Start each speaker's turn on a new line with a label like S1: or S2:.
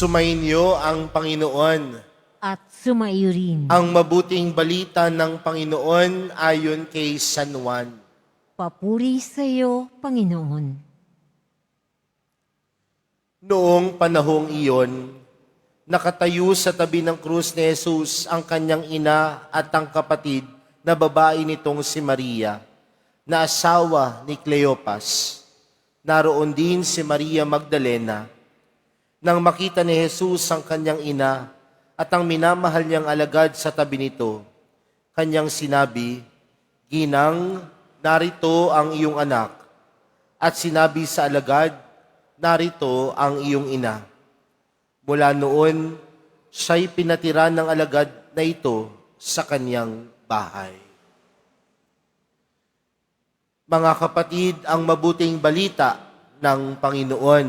S1: Sumainyo ang Panginoon.
S2: at sumaiyo rin.
S1: Ang mabuting balita ng Panginoon ayon kay San Juan.
S2: Papuri sa iyo, Panginoon.
S1: Noong panahong iyon, nakatayo sa tabi ng krus ni Jesus ang kanyang ina at ang kapatid na babae nitong si Maria, na asawa ni Cleopas. Naroon din si Maria Magdalena. Nang makita ni Jesus ang kanyang ina at ang minamahal niyang alagad sa tabi nito, kanyang sinabi, Ginang, narito ang iyong anak. At sinabi sa alagad, narito ang iyong ina. Mula noon, siya'y pinatira ng alagad na ito sa kanyang bahay. Mga kapatid, ang mabuting balita ng Panginoon.